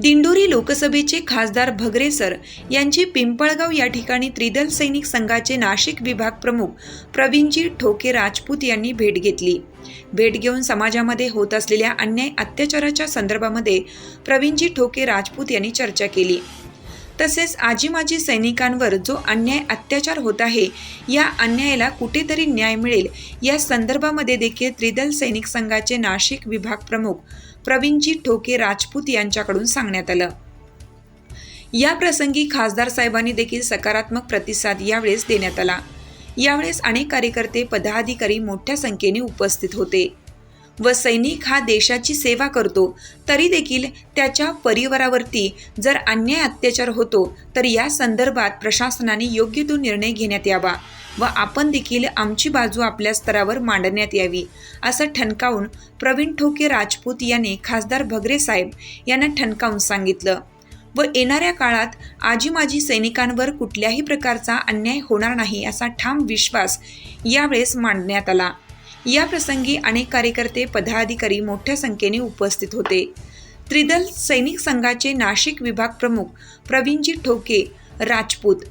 दिंडोरी लोकसभेचे खासदार भगरे सर यांची पिंपळगाव या ठिकाणी त्रिदल सैनिक संघाचे नाशिक विभाग प्रमुख प्रवीणजी ठोके राजपूत यांनी भेट घेतली. भेट घेऊन समाजामध्ये होत असलेल्या अन्याय अत्याचाराच्या संदर्भामध्ये प्रवीणजी ठोके राजपूत यांनी चर्चा केली. तसेच आजी माजी सैनिकांवर जो अन्याय अत्याचार होत आहे या अन्यायाला कुठेतरी न्याय मिळेल. या संदर्भामध्ये देखील त्रिदल सैनिक संघाचे नाशिक विभाग प्रमुख प्रवीणजी ठोके राजपूत यांच्याकडून सांगण्यात आलं. या प्रसंगी खासदार साहेबांनी देखील सकारात्मक प्रतिसाद यावेळेस देण्यात आला. यावेळेस अनेक कार्यकर्ते पदाधिकारी मोठ्या संख्येने उपस्थित होते. व सैनिक हा देशाची सेवा करतो तरी देखील त्याच्या परिवारावरती जर अन्याय अत्याचार होतो तर या संदर्भात प्रशासनाने योग्य तो निर्णय घेण्यात यावा व आपण देखील आमची बाजू आपल्या स्तरावर मांडण्यात यावी असं ठणकावून प्रवीण ठोके राजपूत यांनी खासदार भगरे साहेब यांना ठणकावून सांगितलं. व येणाऱ्या काळात आजी माजी सैनिकांवर कुठल्याही प्रकारचा अन्याय होणार नाही असा ठाम विश्वास यावेळेस मांडण्यात आला. या प्रसंगी अनेक कार्यकर्ते पदाधिकारी मोठ्या संख्येने उपस्थित होते. त्रिदल सैनिक संघाचे नाशिक विभाग प्रमुख Pravinji Thoke Rajput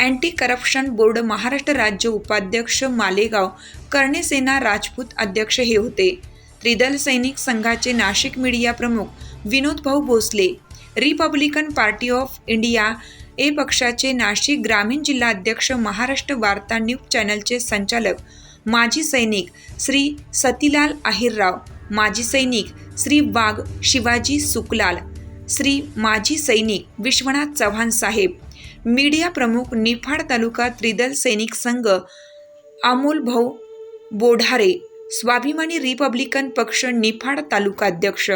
anti corruption board Maharashtra राज्य उपाध्यक्ष मालेगाव कर्णेसेना राजपूत अध्यक्ष हे होते. त्रिदल सैनिक संघाचे नाशिक मीडिया प्रमुख विनोद भाऊ Bhosale Republican Party of India A पक्षाचे नाशिक ग्रामीण जिल्हा अध्यक्ष महाराष्ट्र वार्ता न्यूज चॅनलचे संचालक माजी सैनिक श्री सतीलाल आहिरराव माजी सैनिक श्री वाघ शिवाजी सुकलाल श्री माजी सैनिक विश्वनाथ चव्हाण साहेब मीडिया प्रमुख निफाड तालुका त्रिदल सैनिक संघ अमोल भाऊ बोढारे स्वाभिमानी रिपब्लिकन पक्ष निफाड तालुकाध्यक्ष